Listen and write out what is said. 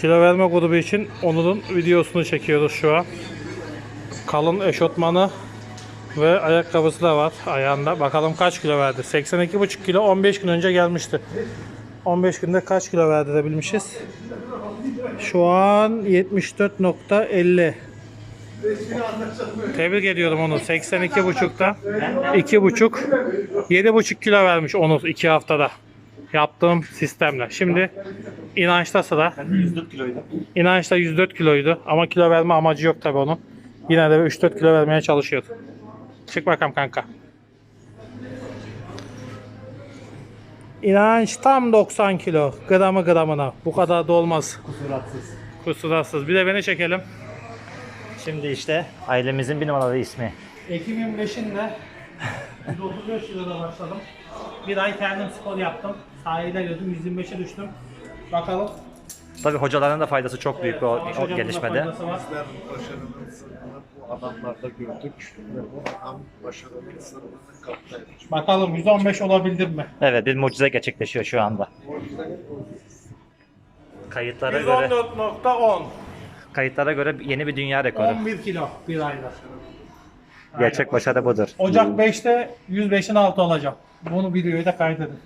Kilo verme grubu için Onur'un videosunu çekiyoruz şu an. Kalın eşofmanı ve ayakkabısı da var ayağında. Bakalım kaç kilo verdi. 82,5 kilo 15 gün önce gelmişti. 15 günde kaç kilo verdirebilmişiz? Şu an 74.50. Tebrik ediyorum onu. 82.5'ta 2.5 7.5 kilo vermiş Onur 2 haftada. Yaptığım sistemle. Şimdi inançta sıra. 104 kiloydu. İnançta 104 kiloydu ama kilo verme amacı yok tabi onun. Yine de 3-4 kilo vermeye çalışıyordu. Çık bakalım kanka. İnanç tam 90 kilo. Gramı gramına. Bu kadar da olmaz. Suratsız. Kusuratsız. Bir de beni çekelim. Şimdi işte ailemizin bir numaralı ismi. Ekim 25'inde 135 kiloda başladım. Bir ay kendim spor yaptım. Sahilde gördüm 125'e düştüm. Bakalım. Tabii hocaların da faydası çok büyük o, Savaş o da gelişmede. Bizler başarının sırrını bu adamlarda gördük ve bu adam başarının sırrını kaptaydı. Bakalım 115 olabildim mi? Evet bir mucize gerçekleşiyor şu anda. Kayıtlara göre 114.10 kayıtlara göre yeni bir dünya rekoru. 11 kilo bir ayda. Gerçek başarı budur. Ocak 5'te 105'in altı olacağım. Bunu videoyu da kaydedin.